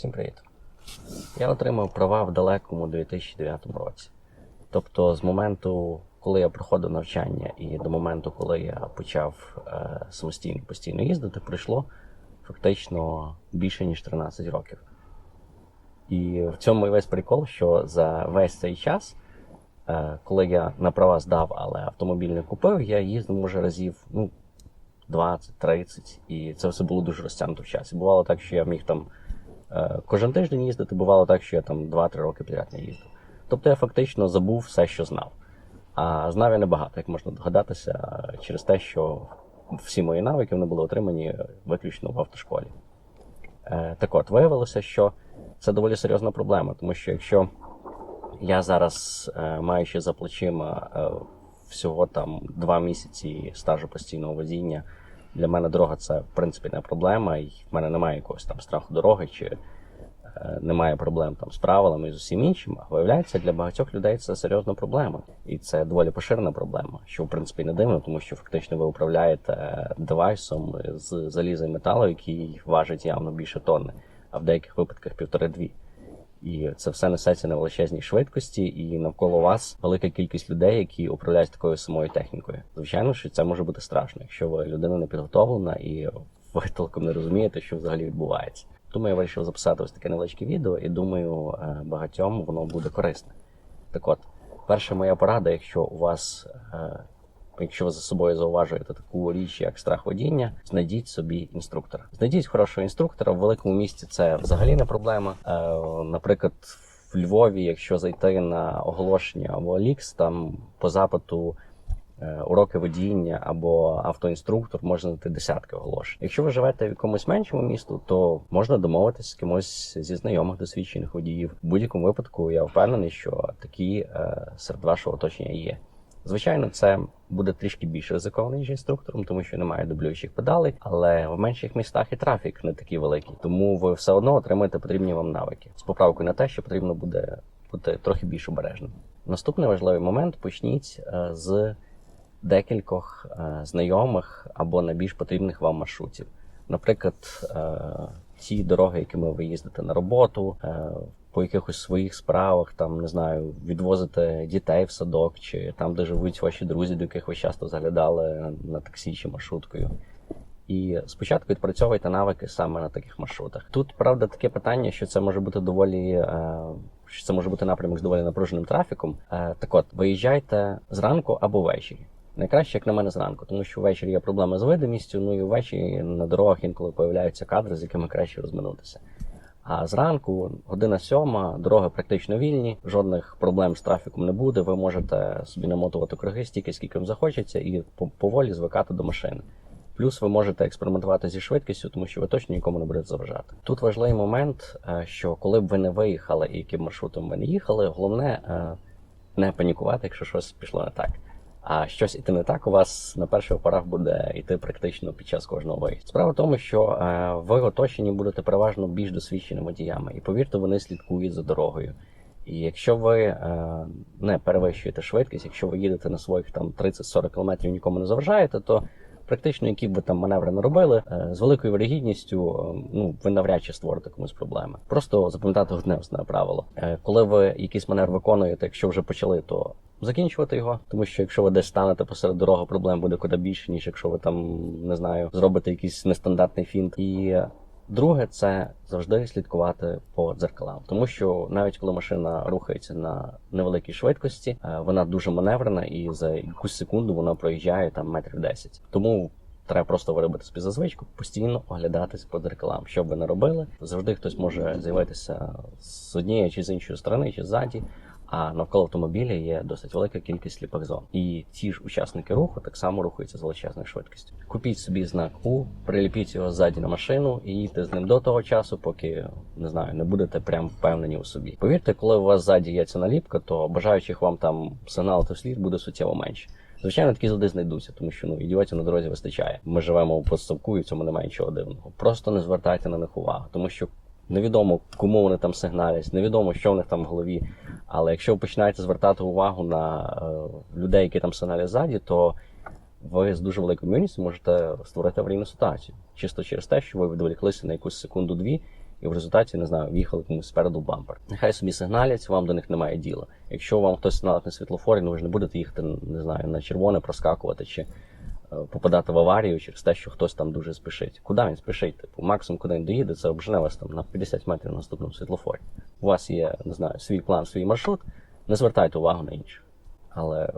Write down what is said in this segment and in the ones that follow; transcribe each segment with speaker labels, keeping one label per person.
Speaker 1: Всім привіт. Я отримав права в далекому 2009 році. Тобто, з моменту, коли я проходив навчання, і до моменту, коли я почав е, самостійно постійно їздити, пройшло фактично більше ніж 13 років. І в цьому і весь прикол, що за весь цей час, е, коли я на права здав, але автомобіль не купив, я їздив може разів ну, 20-30, і це все було дуже розтягнуто в часі. Бувало так, що я міг там кожен тиждень їздити, бувало так, що я там 2-3 роки підряд не їздив. Тобто я фактично забув все, що знав. А знав я небагато, як можна догадатися, е, через те, що всі мої навики вони були отримані виключно в автошколі. Е, Так от, виявилося, що це доволі серйозна проблема, тому що якщо я зараз, е, маючи за плечима е, всього там два місяці стажу постійного водіння, для мене дорога це в принципі не проблема, і в мене немає якогось там страху дороги, чи е, немає проблем там з правилами і з усім іншим. А виявляється, для багатьох людей це серйозна проблема, і це доволі поширена проблема, що в принципі не дивно, тому що фактично ви управляєте е, девайсом з заліза і металу, який важить явно більше тонни, а в деяких випадках півтори-дві. І це все несеться на величезній швидкості, і навколо вас велика кількість людей, які управляють такою самою технікою. Звичайно, що це може бути страшно, якщо ви людина не підготовлена і ви толком не розумієте, що взагалі відбувається. Тому я вирішив записати ось таке невеличке відео, і думаю, е, багатьом воно буде корисне. Так от, перша моя порада, якщо у вас, е, якщо ви за собою зауважуєте таку річ, як страх водіння, знайдіть собі інструктора. Знайдіть хорошого інструктора. В великому місті це взагалі не проблема. Е, Наприклад, в Львові, якщо зайти на оголошення або Алікс, там по запиту. е, Уроки водіння або автоінструктор можна знайти десятки оголошень. Якщо ви живете в якомусь меншому місту, то можна домовитися з кимось зі знайомих досвідчених водіїв. В будь-якому випадку я впевнений, що такі е, серед вашого оточення є. Звичайно, це буде трішки більш ризиковано, ніж інструктором, тому що немає дублюючих педалей, але в менших містах і трафік не такий великий, тому ви все одно отримаєте потрібні вам навики з поправкою на те, що потрібно буде бути трохи більш обережним. Наступний важливий момент почніть е, з декількох е, знайомих або найбільш потрібних вам маршрутів. Наприклад, е, ті дороги, якими ви їздите на роботу, по якихось своїх справах, там не знаю, відвозите дітей в садок, чи там, де живуть ваші друзі, до яких ви часто заглядали на таксі чи маршруткою. І спочатку відпрацьовуйте навики саме на таких маршрутах. Тут правда таке питання, що це може бути доволі. е, Що це може бути напрямок з доволі напруженим трафіком. Е, Так от, виїжджайте зранку або ввечері. Найкраще, як на мене, зранку, тому що ввечері є проблеми з видимістю, ну і ввечері на дорогах інколи появляються кадри, з якими краще розминутися. А зранку, година сьома, дороги практично вільні, жодних проблем з трафіком не буде. Ви можете собі намотувати круги стільки, скільки вам захочеться, і поволі звикати до машини. Плюс ви можете експериментувати зі швидкістю, тому що ви точно нікому не будете заважати. Тут важливий момент, е, що коли б ви не виїхали і яким маршрутом ви не їхали, головне е, не панікувати, якщо щось пішло не так. А щось іти не так у вас на перших порах буде йти практично під час кожного виїзду. Справа в тому, що е, ви оточені будете переважно більш досвідченими водіями, і повірте, вони слідкують за дорогою. І якщо ви е, не перевищуєте швидкість, якщо ви їдете на своїх там 30-40 км нікому не заважаєте, то практично які б ви там маневри не робили, е, з великою вирогідністю е, ну ви навряд чи створите комусь проблеми. Просто запам'ятати одне основне правило. Е, Коли ви якийсь маневр виконуєте, якщо вже почали, то закінчувати його, тому що якщо ви десь станете посеред дороги, проблем буде куди більше, ніж якщо ви там не знаю, зробите якийсь нестандартний фінт. І друге, це завжди слідкувати по дзеркалам, тому що навіть коли машина рухається на невеликій швидкості, е, вона дуже маневрена, і за якусь секунду вона проїжджає там метрів 10. Тому Треба просто виробити собі за звичку, постійно оглядатись по дзеркалам. Що б ви не робили, завжди хтось може з'явитися з однієї чи з іншої сторони, чи ззаді. А навколо автомобіля є досить велика кількість сліпих зон. І ті ж учасники руху так само рухаються з величезною швидкістю. Купіть собі знак У, приліпіть його ззаді на машину і їдьте з ним до того часу, поки не знаю, не будете прям впевнені у собі. Повірте, коли у вас ззаді є ця наліпка, то бажаючих вам там сигналити вслід буде суттєво менше. Звичайно, такі завжди знайдуться, тому що ну ідіотів на дорозі вистачає. Ми живемо у постсовку, і в цьому немає нічого дивного. Просто не звертайте на них увагу, тому що невідомо, кому вони там сигналять, невідомо, що в них там в голові. Але якщо ви починаєте звертати увагу на е, людей, які там сигналять ззаді, то ви з дуже великою ймовірністю можете створити аварійну ситуацію. Чисто через те, що ви відволіклися на якусь секунду-дві і в результаті не знаю, в'їхали комусь спереду в бампер. Нехай собі сигналять, вам до них немає діла. Якщо вам хтось сигналить на світлофорі, ну ви ж не будете їхати, не знаю, на червоне проскакувати чи попадати в аварію через те, що хтось там дуже спішить. Куди він спішить? Типу, максимум, куди він доїде, це обжене вас там на 50 метрів на наступному світлофорі. У вас є, не знаю, свій план, свій маршрут, не звертайте увагу на інших. Але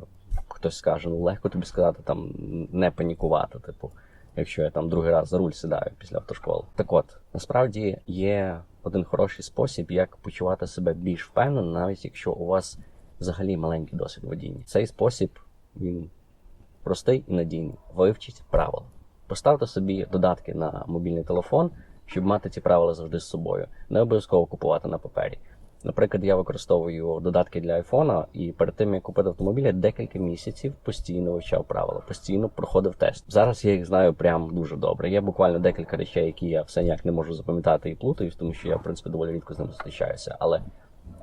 Speaker 1: хтось скаже, ну легко тобі сказати там не панікувати, типу, якщо я там другий раз за руль сідаю після автошколи. Так от, насправді є один хороший спосіб, як почувати себе більш впевнено, навіть якщо у вас взагалі маленький досвід водіння. Цей спосіб він простий і надійний. Вивчіть правила. Поставте собі додатки на мобільний телефон, щоб мати ці правила завжди з собою. Не обов'язково купувати на папері. Наприклад, я використовую додатки для айфона, і перед тим як купити автомобіль, я декілька місяців постійно вивчав правила, постійно проходив тест. Зараз я їх знаю прям дуже добре. Є буквально декілька речей, які я все ніяк не можу запам'ятати і плутаюсь, тому що я, в принципі, доволі рідко з ними зустрічаюся. Але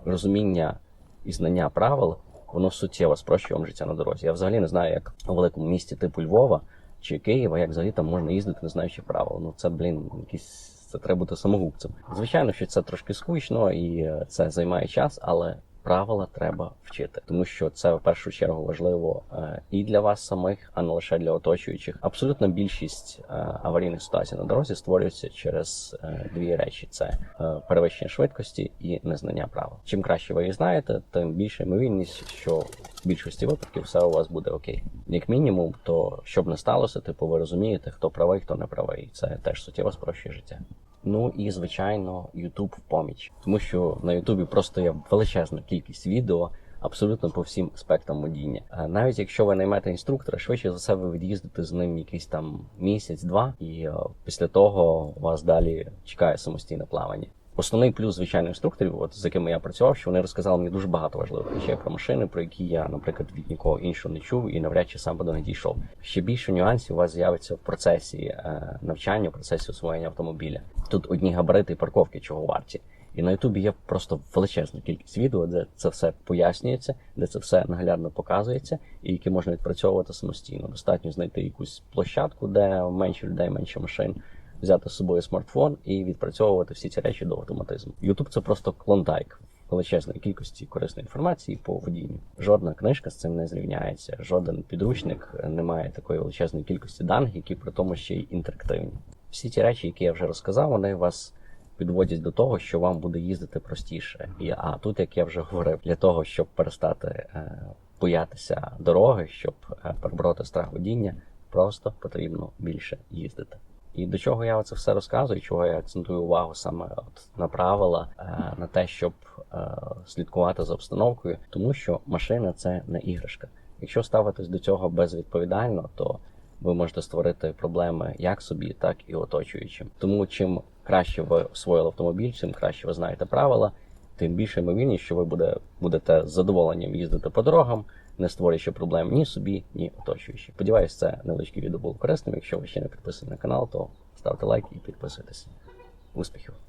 Speaker 1: розуміння і знання правил воно суттєво спрощує вам життя на дорозі. Я взагалі не знаю, як у великому місті типу Львова чи Києва, як взагалі там можна їздити, не знаючи правил. Ну це, блін, якісь це треба бути самогубцем. Звичайно, що це трошки скучно і е, це займає час, але правила треба вчити, тому що це в першу чергу важливо е, і для вас самих, а не лише для оточуючих. Абсолютна більшість е, аварійних ситуацій на дорозі створюється через е, дві речі: це перевищення швидкості і незнання правил. Чим краще ви їх знаєте, тим більша ймовірність, що в більшості випадків все у вас буде окей. Як мінімум, то щоб не сталося, типу ви розумієте, хто правий, хто не правий. Це теж суттєво спрощує життя. Ну і звичайно, YouTube в поміч, тому що на YouTube просто є величезна кількість відео. Абсолютно по всім аспектам водіння. Е, Навіть якщо ви наймете інструктора, швидше за все ви від'їздите з ним якийсь там місяць-два, і е, після того вас далі чекає самостійне плавання. Основний плюс, звичайно, інструкторів, от з якими я працював, що вони розказали мені дуже багато важливих речей про машини, про які я, наприклад, від нікого іншого не чув і навряд чи сам би до них дійшов. Ще більше нюансів у вас з'явиться в процесі е, навчання, в процесі освоєння автомобіля. Тут одні габарити і парковки чого варті. І на Ютубі є просто величезна кількість відео, де це все пояснюється, де це все наглядно показується, і які можна відпрацьовувати самостійно. Достатньо знайти якусь площадку, де менше людей, менше машин, взяти з собою смартфон і відпрацьовувати всі ці речі до автоматизму. Ютуб це просто клондайк величезної кількості корисної інформації по водінню. Жодна книжка з цим не зрівняється, жоден підручник не має такої величезної кількості даних, які при тому ще й інтерактивні. Всі ті речі, які я вже розказав, вони вас підводять до того, що вам буде їздити простіше. І а тут, як я вже говорив, для того, щоб перестати е, боятися дороги, щоб е, перебороти страх водіння, просто потрібно більше їздити. І до чого я це все розказую, чого я акцентую увагу саме от на правила, е, на те, щоб е, слідкувати за обстановкою, тому що машина це не іграшка. Якщо ставитись до цього безвідповідально, то ви можете створити проблеми як собі, так і оточуючим. Тому чим краще ви освоїли автомобіль, чим краще ви знаєте правила, тим більше ймовірність, що ви буде, будете з задоволенням їздити по дорогам, не створюючи проблем ні собі, ні оточуючи. Сподіваюсь, це невеличке відео було корисним. Якщо ви ще не підписані на канал, то ставте лайк і підписуйтесь. Успіхів!